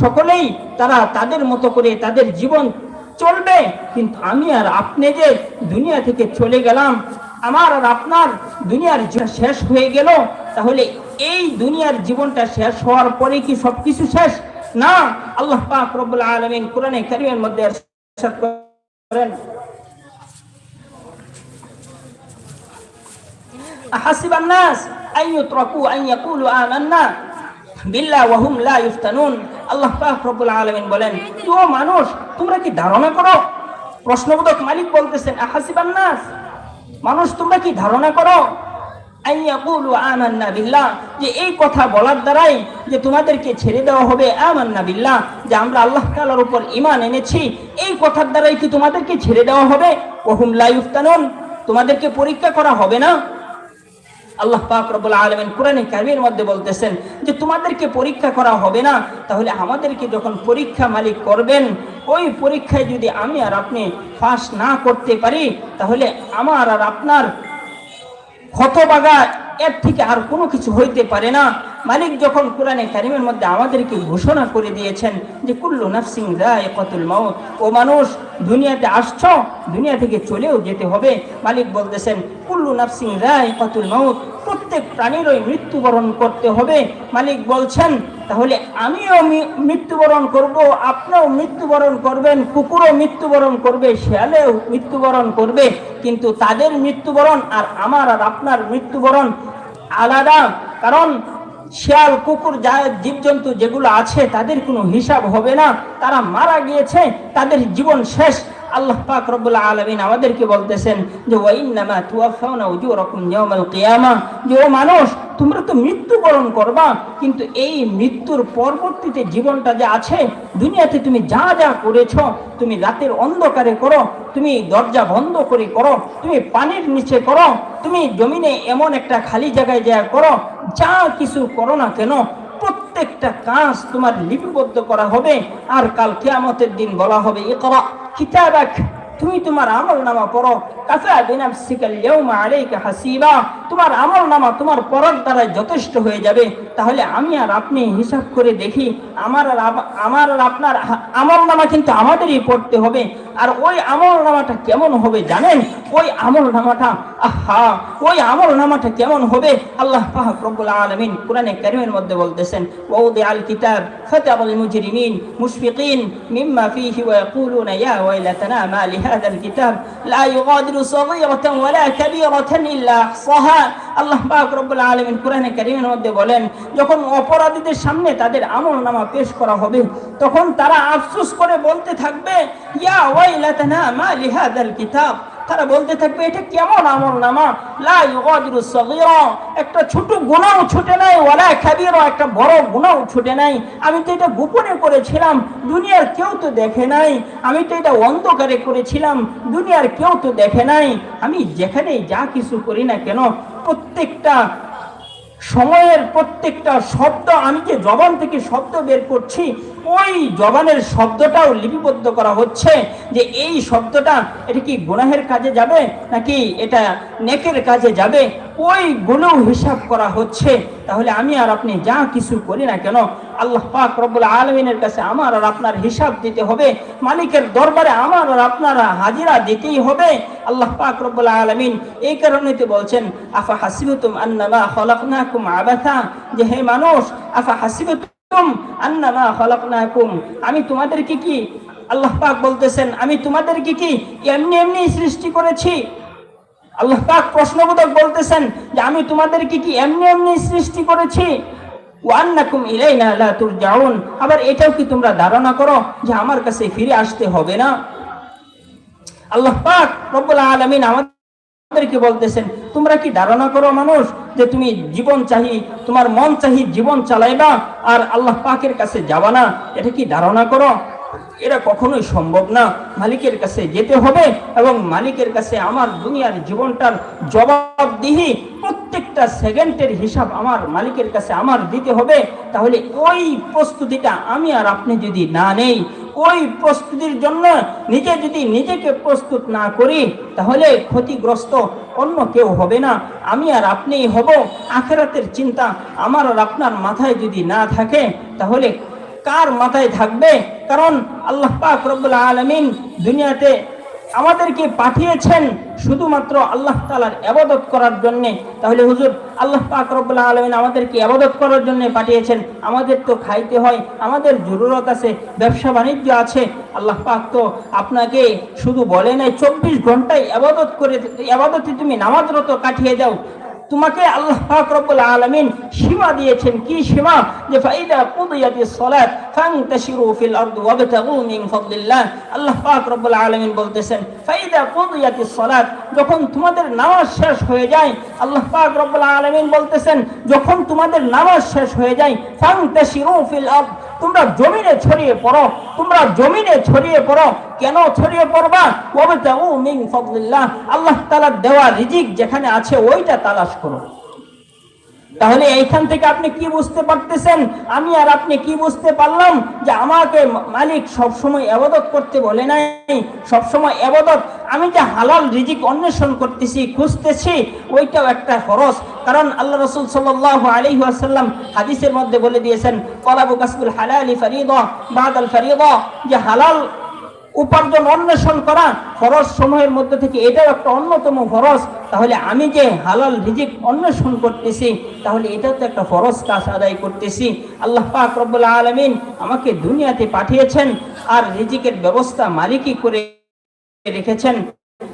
সকলেই তারা তাদের মতো করে তাদের জীবন চলবে কিন্তু আমি আর আপনি যে দুনিয়া থেকে চলে গেলাম আমার আর আপনার দুনিয়ার জীবন শেষ হয়ে গেল তাহলে এই দুনিয়ার জীবনটা শেষ হওয়ার পরে কি সবকিছু শেষ না আল্লাহ পাক রব্বুল আলামিন কোরআনে কারীমের মধ্যে ইরশাদ করেন أحسب الناس أن يتركوا أن يقولوا آمنا বিল্লাহ ওয়াহুম লা ইফতানুন। আল্লাহ পাক রব্বুল আলামিন বলেন তো মানুষ, তোমরা কি ধারণা করো? প্রশ্নবোধক মালিক বলতেছেন, আহাসিবান নাস, মানুষ, তোমরা কি ধারণা করো? আমান্না বিল্লাহ, যে এই কথা বলার দ্বারাই যে তোমাদেরকে ছেড়ে দেওয়া হবে, আমান্না বিল্লাহ, যে আমরা আল্লাহ তাআলার উপর ঈমান এনেছি, এই কথার দ্বারাই কি তোমাদেরকে ছেড়ে দেওয়া হবে? ওহুম লা ইফতানুন, তোমাদেরকে পরীক্ষা করা হবে না? আল্লাহ পাক রব্বুল আলমেন কোরআনে কারিমের মধ্যে বলতেছেন যে তোমাদেরকে পরীক্ষা করা হবে না, তাহলে আমাদেরকে যখন পরীক্ষা মালিক করবেন, ওই পরীক্ষায় যদি আমি আর আপনি ফাঁস না করতে পারি, তাহলে আমার আর আপনার হতবাগা এর থেকে আর কোনো কিছু হইতে পারে না। মালিক যখন কোরআনে কারিমের মধ্যে আমাদেরকে ঘোষণা করে দিয়েছেন যে কুল্লু নাফসিং কতুল মাউত, ও মানুষ, দুনিয়াতে আসছ, দুনিয়া থেকে চলেও যেতে হবে। মালিক বলতেছেন, কুল্লু নাফসিং কতুল মাউত, প্রত্যেক প্রাণীরই মৃত্যুবরণ করতে হবে। মালিক বলছেন, তাহলে আমিও মৃত্যুবরণ করব, আপনিও মৃত্যুবরণ করবেন, কুকুরও মৃত্যুবরণ করবে, শেয়ালেও মৃত্যুবরণ করবে, কিন্তু তাদের মৃত্যুবরণ আর আমার আর আপনার মৃত্যুবরণ আলাদা। কারণ শিয়াল, কুকুর যা জীবজন্তু যেগুলো আছে, তাদের কোনো হিসাব হবে না। তারা মারা গিয়েছে, তাদের জীবন শেষ। আল্লাহ পাক রব্বুল আলামিন আমাদেরকে বলতেছেন যে, ওয়াইন্নামা তুওয়াফাউনা উজুরাকুম ইয়াউমাল কিয়ামা। যে, ও মানুষ, তোমরা তো মৃত্যুবরণ করবা, কিন্তু এই মৃত্যুর পরবর্তীতে জীবনটা যে আছে, দুনিয়াতে তুমি যা যা করেছ, তুমি রাতের অন্ধকারে করো, তুমি দরজা বন্ধ করে করো, তুমি পানির নিচে করো, তুমি জমিনে এমন একটা খালি জায়গায় যা করো যা কিছু করো না কেন, প্রত্যেকটা কাজ তোমার লিপিবদ্ধ করা হবে আর কাল কেয়ামতের দিন বলা হবে এ করা কিতাবাক তুমি তোমার আমল নামা পড়ো, কাফা বিনাফসিকা আল-ইয়াউমা আলাইকা হাসিবা তোমার আমল নামা তোমার পড়ার দ্বারা যথেষ্ট হয়ে যাবে। তাহলে আমি আর আপনি হিসাব করে দেখি, আমার আর আমার আর আপনার আমল নামা কিন্তু আমাদেরই পড়তে হবে। আর ওই আমল নামাটা কেমন হবে জানেন? ওই আমল নামাটা, আহা, ওই আমল নামাটা কেমন হবে? আল্লাহ রব্বুল আলামিন কোরআনে কারীমের মধ্যে বলতেছেন ওয়াউদি আল কিতাব মুজরিমিন মুশফিকিন মিম্মা ফীহি ওয়া ইয়াকুলুনা ইয়া ওয়াইলাতানা মা লিহাদাল কিতাব লা ইউগাদিরু সাগীরাতান ওয়ালা কাবীরাতান ইল্লা আল্লাহ মধ্যে বলেন, যখন অপরাধীদের সামনে তাদের নামা পেশ করা হবে, তখন তারা আফসুস করে বলতে থাকবে, ইয়া ওয়াইলাতানা, মা লিহাদাল কিতাব। তারা বলতে থাকবে, এটা কেমন আমল নামা? একটা ছোট গুণাও ছুটে নাই ওলা কাবীরা একটা বড় গুণাও ছুটে নাই। আমি তো এটা গোপনে করেছিলাম, দুনিয়ার কেউ তো দেখে নাই। আমি তো এটা অন্ধকারে করেছিলাম, দুনিয়ার কেউ তো দেখে নাই। আমি যেখানেই যা কিছু করি না কেন, প্রত্যেকটা সময়ের প্রত্যেকটা শব্দ, আমি যে জবান থেকে শব্দ বের করছি, ওই জবানের শব্দটাও লিপিবদ্ধ করা হচ্ছে যে এই শব্দটা, এটা কি গুনাহের কাজে যাবে নাকি এটা নেকের কাজে যাবে? ওইগুলো হিসাব করা হচ্ছে, তাহলে আমি আর আপনি যা কিছু করি না কেন? আল্লাহ পাক রব্বুল আলমিনের কাছে আমার আর আপনার হিসাব দিতে হবে, মালিকের দরবারে আমার আর আপনার হাজিরা দিতেই হবে। আল্লাহ পাক রব্বুল আলমিন এই কারণে তো বলছেন, আফা হাসিবতুম আন্নামা খলাকনাকুম আবাথা যে হে মানুষ, আফা হাসিবতুম আন্নামা খলাকনাকুম? আমি তোমাদেরকে কি, আল্লাহ পাক বলতেছেন, আমি তোমাদেরকে কি এমনি এমনি সৃষ্টি করেছি? আল্লাহ পাক প্রশ্নবোধক বলতেছেন যে আমি তোমাদেরকে কি এমনি এমনি সৃষ্টি করেছি? ওয়ান্নাকুম আবার এটাও কি তোমরা ধারণা করো যে আমার কাছে ফিরে আসতে হবে না? আল্লাহ পাক রব্বুল আলামিন আমাদেরকে বলতেছেন, তোমরা কি ধারণা করো মানুষ যে তুমি জীবন চাহি, তোমার মন চাহি জীবন চালাইবা আর আল্লাহ পাকের কাছে যাবা না? এটা কি ধারণা করো? এটা কখনোই সম্ভব না। মালিকের কাছে যেতে হবে এবং মালিকের কাছে আমার দুনিয়ার জীবনটার জবাবদিহি প্রত্যেকটা সেকেন্ডের হিসাব আমার মালিকের কাছে আমার দিতে হবে। তাহলে ওই প্রস্তুতিটা আমি আর আপনি যদি না নেই, ওই প্রস্তুতির জন্য নিজে যদি নিজেকে প্রস্তুত না করি, তাহলে ক্ষতিগ্রস্ত অন্য কেউ হবে না। আমি আর আপনিই হব। আখেরাতের চিন্তা আমার আর আপনার মাথায় যদি না থাকে, তাহলে কার মাথায় থাকবে? কারণ আল্লাহ পাক রব্বুল আলমিন দুনিয়াতে আমাদেরকে পাঠিয়েছেন শুধুমাত্র আল্লাহ তালার আবাদত করার জন্যে। তাহলে হুজুর, আল্লাহ পাক রব্বুল্লাহ আলমিন আমাদেরকে আবাদত করার জন্য পাঠিয়েছেন। আমাদের তো খাইতে হয়, আমাদের জরুরত আছে, ব্যবসা বাণিজ্য আছে। আল্লাহ পাক তো আপনাকে শুধু বলে নাই, চব্বিশ ঘন্টায় আবাদত করে আবাদতে তুমি নামাজরত কাটিয়ে যাও। তোমাকে আল্লাহ রব্বুল আলামিন সীমা দিয়েছেন। কি সীমা? যে ফাইদা কুদিয়াতিস সালাত ফান্তাশিরু ফিল আরদি ওয়াবতাগু মিন ফাদলিল্লাহ। আল্লাহ পাক রব্বুল আলামিন বলতেছেন, ফাইদা কুদিয়াতিস সালাত যখন তোমাদের নামাজ শেষ হয়ে যায়, আল্লাহ পাক রব্বুল আলামিন বলতেছেন, যখন তোমাদের নামাজ শেষ হয়ে যায়, ফান্তাশিরু ফিল আরদ তোমরা জমিনে ছড়িয়ে পড়ো, তোমরা জমিনে ছড়িয়ে পড়ো। কেন ছড়িয়ে পড়বা? ওয়াবতাগু মিন ফাদলিল্লাহ, আল্লাহ তালা দেওয়া রিজিক যেখানে আছে, ওইটা তালাশ করো। তাহলে এইখান থেকে আপনি কি বুঝতে পারতেছেন? আমি আর আপনি কি বুঝতে পারলাম যে আমাকে মালিক সব সময় আবাদত করতে বলে নাই সব সময় আবাদত। আমি যে হালাল রিজিক অন্বেষণ করতেছি, খুঁজতেছি, ওইটাও একটা খরচ কারণ আল্লাহ রসুল সাল্লাহ আলী আসাল্লাম হাদিসের মধ্যে বলে দিয়েছেন, কলাবু কাসবুল হালালি ফরিদ, বাদাল ফরিদ। যে হালাল উপার্জন অন্বেষণ করা খরচ সময়ের মধ্যে থেকে এটাও একটা অন্যতম খরচ তাহলে আমি যে হালাল রিজিক অন্বেষণ করতেছি, তাহলে এটা তো একটা ফরজ কাজ আদায় করতেছি। আল্লাহ পাক রব্বুল আলমিন আমাকে দুনিয়াতে পাঠিয়েছেন আর রিজিকের ব্যবস্থা মালিকই করে রেখেছেন।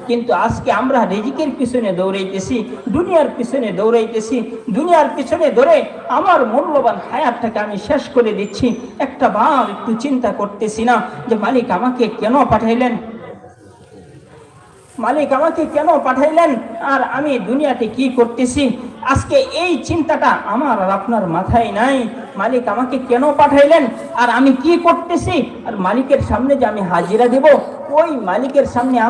কিন্তু আজকে আমরা রিজিকের পিছনে দৌড়াইতেছি, দুনিয়ার পিছনে দৌড়াইতেছি, দুনিয়ার পিছনে ধরে আমার মূল্যবান হায়াতটাকে আমি শেষ করে দিচ্ছি। একটা বার একটু চিন্তা করতেছি না যে মালিক আমাকে কেন পাঠাইলেন? মালিক আমাকে কেন পাঠাইলেন? আর আমি দুনিয়াতে কি করতেছি? আজকে এই চিন্তাটা আমার আর আপনার মাথায় নাই। মালিক আমাকে কেন পাঠাইলেন? আর আমি কি করতেছি? আর মালিকের সামনে যে আমি হাজিরা দেব, ওই মালিকের সামনে